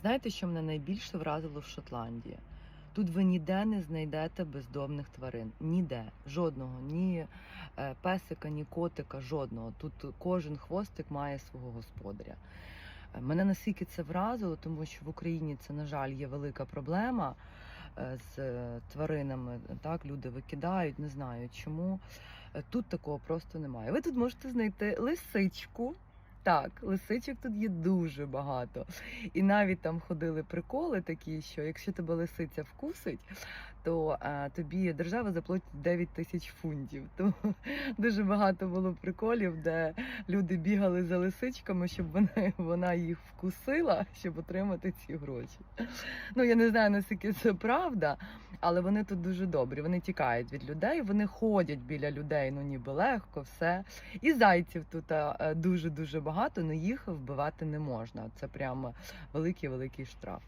Знаєте, що мене найбільше вразило в Шотландії? Тут ви ніде не знайдете бездомних тварин. Ніде. Жодного. Ні е, песика, ні котика, жодного. Тут кожен хвостик має свого господаря. Е, Мене наскільки це вразило, тому що в Україні це, на жаль, є велика проблема е, з тваринами. Так, люди викидають, не знаю чому. Тут такого просто немає. Ви тут можете знайти лисичку. Так, лисичок тут є дуже багато. І навіть там ходили приколи такі, що якщо тебе лисиця вкусить, то е, тобі держава заплатить 9 тисяч фунтів. Тому дуже багато було приколів, де люди бігали за лисичками, щоб вона, вона їх вкусила, щоб отримати ці гроші. Ну я не знаю наскільки це правда, але вони тут дуже добрі. Вони тікають від людей, вони ходять біля людей, ну ніби легко, все. І зайців тут дуже дуже багато, але їх вбивати не можна. Це прямо великий великий штраф.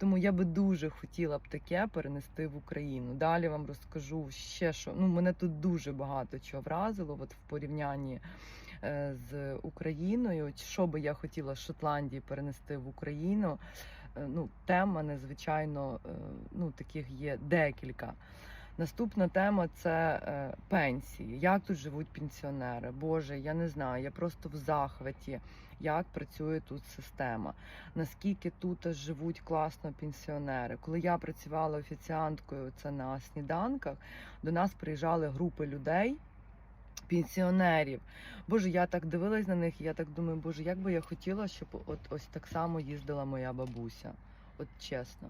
Тому я би дуже хотіла б таке перенести в Україну. Далі вам розкажу ще що. Ну мене тут дуже багато чого вразило. От в порівнянні е, з Україною, що би я хотіла з Шотландії перенести в Україну. Е, ну, тем мене, звичайно, е, ну таких є декілька. Наступна тема це е, пенсії. Як тут живуть пенсіонери? Боже, я не знаю. Я просто в захваті, як працює тут система. Наскільки тут живуть класно пенсіонери. Коли я працювала офіціанткою, це на сніданках, до нас приїжджали групи людей. Пенсіонерів, боже, я так дивилась на них, і я так думаю, боже, як би я хотіла, щоб от ось так само їздила моя бабуся. От чесно.